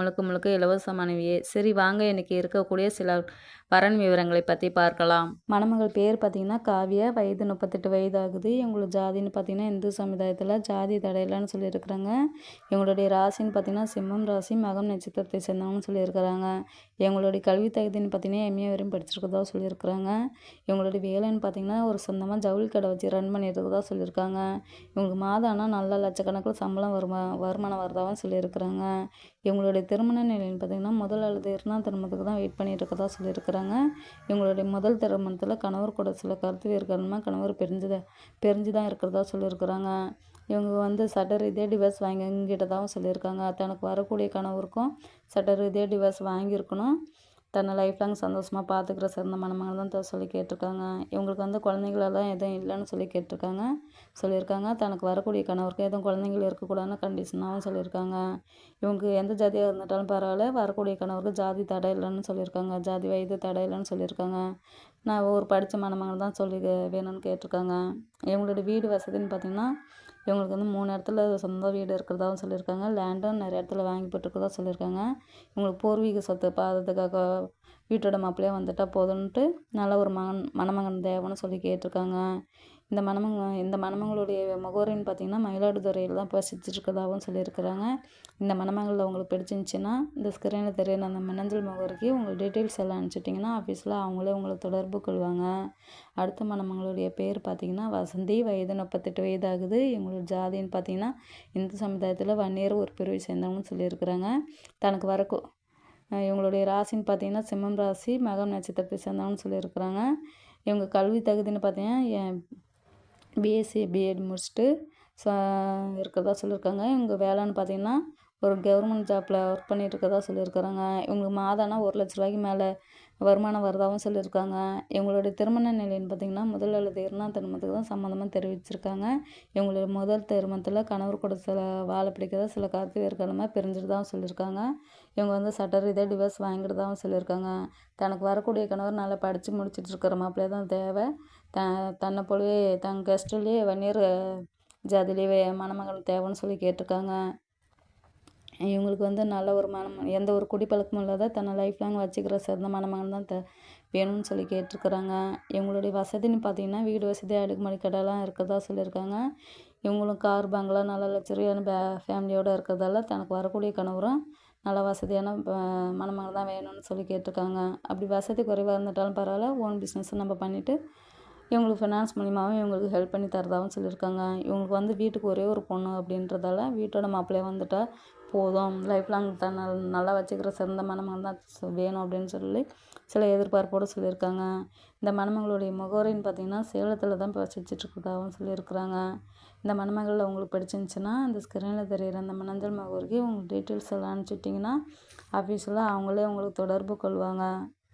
முழுக்க முழுக்க இலவசமானவையே. சரி வாங்க இன்றைக்கி இருக்கக்கூடிய சில வரன் விவரங்களை பற்றி பார்க்கலாம். மணமகள் பேர் பார்த்திங்கன்னா காவியா. வயது முப்பத்தெட்டு வயது ஆகுது இவங்களோட ஜாதின்னு பார்த்திங்கன்னா இந்து சமுதாயத்தில் ஜாதி தடையிலன்னு சொல்லியிருக்கிறாங்க. இவங்களுடைய ராசின்னு பார்த்திங்கன்னா சிம்மம் ராசி மகம் நட்சத்திரத்தை சேர்ந்தவங்கன்னு சொல்லியிருக்கிறாங்க. இவங்களுடைய கல்வி தகுதின்னு பார்த்திங்கன்னா எம்ஏ வரையும் படிச்சிருக்கதா சொல்லியிருக்கிறாங்க. இவங்களுடைய வேலைன்னு பார்த்திங்கன்னா ஒரு சொந்தமாக ஜவுளி கடை வச்சு ரன் பண்ணியிருக்கதா சொல்லியிருக்காங்க. இவங்களுக்கு மாதம் ஆனால் நல்ல லட்சக்கணக்கில் சம்பளம் வருமா வருமானம் வரதாகவும் சொல்லியிருக்கிறாங்க. இவங்களுடைய திருமண நிலைன்னு பார்த்திங்கன்னா முதல் அல்லது இரண்டாம் திருமணத்துக்கு தான் வெயிட் பண்ணிட்டு இருக்கதா சொல்லியிருக்கிறாங்க. இவங்களுடைய முதல் திருமணத்தில் கணவர் கூட சில கருத்து வேறுகாரணமாக கணவர் பிரிஞ்சு பிரிஞ்சு தான் இருக்கிறதா சொல்லியிருக்கிறாங்க. இவங்க வந்து சட்ட ரீதியாக டிவர்ஸ் வாங்கிக்கிட்டதாகவும் சொல்லியிருக்காங்க. தனக்கு வரக்கூடிய கணவருக்கும் சட்ட ரீதியாக டிவர்ஸ் வாங்கியிருக்கணும். தன்னை லைஃப் லாங் சந்தோஷமாக பார்த்துக்கிற சிறந்த மனமாக தான் சொல்லி கேட்டிருக்காங்க. இவங்களுக்கு வந்து குழந்தைங்களெல்லாம் எதுவும் இல்லைன்னு சொல்லி கேட்டிருக்காங்க. சொல்லியிருக்காங்க. தனக்கு வரக்கூடிய கணவருக்கு எதுவும் குழந்தைங்கள் இருக்கக்கூடாதுன்னு கண்டிஷனாகவும் சொல்லியிருக்காங்க. இவங்களுக்கு எந்த ஜாதியாக இருந்துட்டாலும் பரவாயில்ல. வரக்கூடிய கணவருக்கு ஜாதி தடை இல்லைன்னு சொல்லியிருக்காங்க. ஜாதி வயது தடை இல்லைன்னு சொல்லியிருக்காங்க. நான் ஒரு படித்த மனமாக தான் சொல்லி வேணும்னு கேட்டிருக்காங்க. இவங்களோட வீடு வசதின்னு பார்த்திங்கன்னா இவங்களுக்கு வந்து மூணு இடத்துல சொந்த வீடு இருக்கிறதாவும் சொல்லியிருக்காங்க. லேண்டும் நிறைய இடத்துல வாங்கி போட்டிருக்கதா சொல்லியிருக்காங்க. இவங்களுக்கு பூர்வீக சொத்து பாதத்துக்காக வீட்டோட மாப்பிள்ளையாக வந்துட்டால் போதும்ன்ட்டு நல்ல ஒரு மகன் மணமகன் தேவைன்னு சொல்லி கேட்டிருக்காங்க. இந்த மணமங்க இந்த மணமங்களுடைய முகவரின்னு பார்த்தீங்கன்னா மயிலாடுதுறையில் தான் வசிச்சிருக்கதாகவும் சொல்லியிருக்கிறாங்க. இந்த மணமங்களில் உங்களுக்கு பிடிச்சிருந்துச்சின்னா இந்த ஸ்கிரீனில் தெரியுற அந்த மின்னஞ்சல் முகவரிக்கு உங்கள் டீட்டெயில்ஸ் எல்லாம் அனுப்பிச்சிட்டிங்கன்னா ஆஃபீஸில் அவங்களே உங்களை தொடர்பு கொள்வாங்க. அடுத்த மணமங்களுடைய பேர் பார்த்திங்கன்னா வசந்தி. வயது முப்பத்தெட்டு வயது ஆகுது இவங்களோட ஜாதின்னு பார்த்தீங்கன்னா இந்து சமுதாயத்தில் வன்னியர் ஒரு பிரிவை சேர்ந்தவங்கன்னு சொல்லியிருக்கிறாங்க. தனக்கு வரக்கு இவங்களுடைய ராசின்னு பார்த்தீங்கன்னா சிம்மம் ராசி மகம் நட்சத்திரத்தை சேர்ந்தவங்கன்னு சொல்லியிருக்கிறாங்க. இவங்க கல்வி தகுதின்னு பார்த்தீங்கன்னா பிஎஸ்சி பிஎட் முடிச்சுட்டு ச இருக்கிறதா சொல்லியிருக்காங்க. இவங்க வேலைன்னு பார்த்திங்கன்னா ஒரு கவர்மெண்ட் ஜாப்பில் ஒர்க் பண்ணிட்டு இருக்கதா சொல்லியிருக்கிறாங்க. இவங்களுக்கு மாதம்னா ஒரு லட்ச ரூபாய்க்கு மேலே வருமானம் வரதாகவும் சொல்லியிருக்காங்க. இவங்களுடைய திருமண நிலைன்னு பார்த்திங்கன்னா முதல் அல்லது இரண்டாம் திருமணத்துக்கு தான் சம்மந்தமாக தெரிவிச்சிருக்காங்க. இவங்களுடைய முதல் திருமணத்தில் கணவர் கூட சில வாழை பிடிக்காத சில கருத்து வேறுகாலமாக பிரிஞ்சுட்டு தான் சொல்லியிருக்காங்க. இவங்க வந்து சட்ட ரீதியாக டிவர்ஸ் வாங்கிட்டு சொல்லியிருக்காங்க. தனக்கு வரக்கூடிய கணவர் நல்லா படித்து முடிச்சுட்டு இருக்கிற மாப்பிள்ளையே தான் தேவை. த தன்னை போலவே தன் கெஸ்ட்லேயே வன்னியர் ஜாதிலேயே மணமகள் தேவைன்னு சொல்லி கேட்டிருக்காங்க. இவங்களுக்கு வந்து நல்ல ஒரு மனம் எந்த ஒரு குடிப்பழக்கமும் இல்லாத தன்னை லைஃப் லாங் வச்சுக்கிற சிறந்த மணமகன் தான் த வேணும்னு சொல்லி கேட்டிருக்கிறாங்க. இவங்களுடைய வசதின்னு பார்த்தீங்கன்னா வீடு வசதி அடுக்குமாடி கடைலாம் இருக்கிறதா சொல்லியிருக்காங்க. இவங்களும் கார் பங்களா நல்ல லக்ஸரியான பே ஃபேமிலியோடு இருக்கிறதால தனக்கு வரக்கூடிய கணவரும் நல்ல வசதியான மணமகன் தான் வேணும்னு சொல்லி கேட்டிருக்காங்க. அப்படி வசதி குறைவாக இருந்துட்டாலும் பரவாயில்ல ஓன் பிஸ்னஸும் நம்ம பண்ணிவிட்டு இவங்களுக்கு ஃபினான்ஸ் மூலியமாகவும் இவங்களுக்கு ஹெல்ப் பண்ணி தரதாகவும் சொல்லியிருக்காங்க. இவங்களுக்கு வந்து வீட்டுக்கு ஒரே ஒரு பொண்ணு அப்படின்றதால வீட்டோட மாப்பிள்ளையே வந்துட்டால் போதும். லைஃப் லாங் தான் நல்லா வச்சுக்கிற சிறந்த மணமகன் தான் வேணும் அப்படின்னு சொல்லி சில எதிர்பார்ப்போடு சொல்லியிருக்காங்க. இந்த மணமகளுடைய முகவரின்னு பார்த்தீங்கன்னா சேலத்தில் தான் இப்போ வசிச்சிட்ருக்கதாகவும் சொல்லியிருக்கிறாங்க. இந்த மணமகளில் உங்களுக்கு பிடிச்சிருந்துச்சின்னா அந்த ஸ்க்ரீனில் தெரிகிற அந்த மணஞ்சல் முகவரிக்கு உங்களுக்கு டீட்டெயில்ஸ் எல்லாம் அனுப்பிச்சிட்டிங்கன்னா ஆஃபீஸில் அவங்களே உங்களுக்கு தொடர்பு கொள்வாங்க.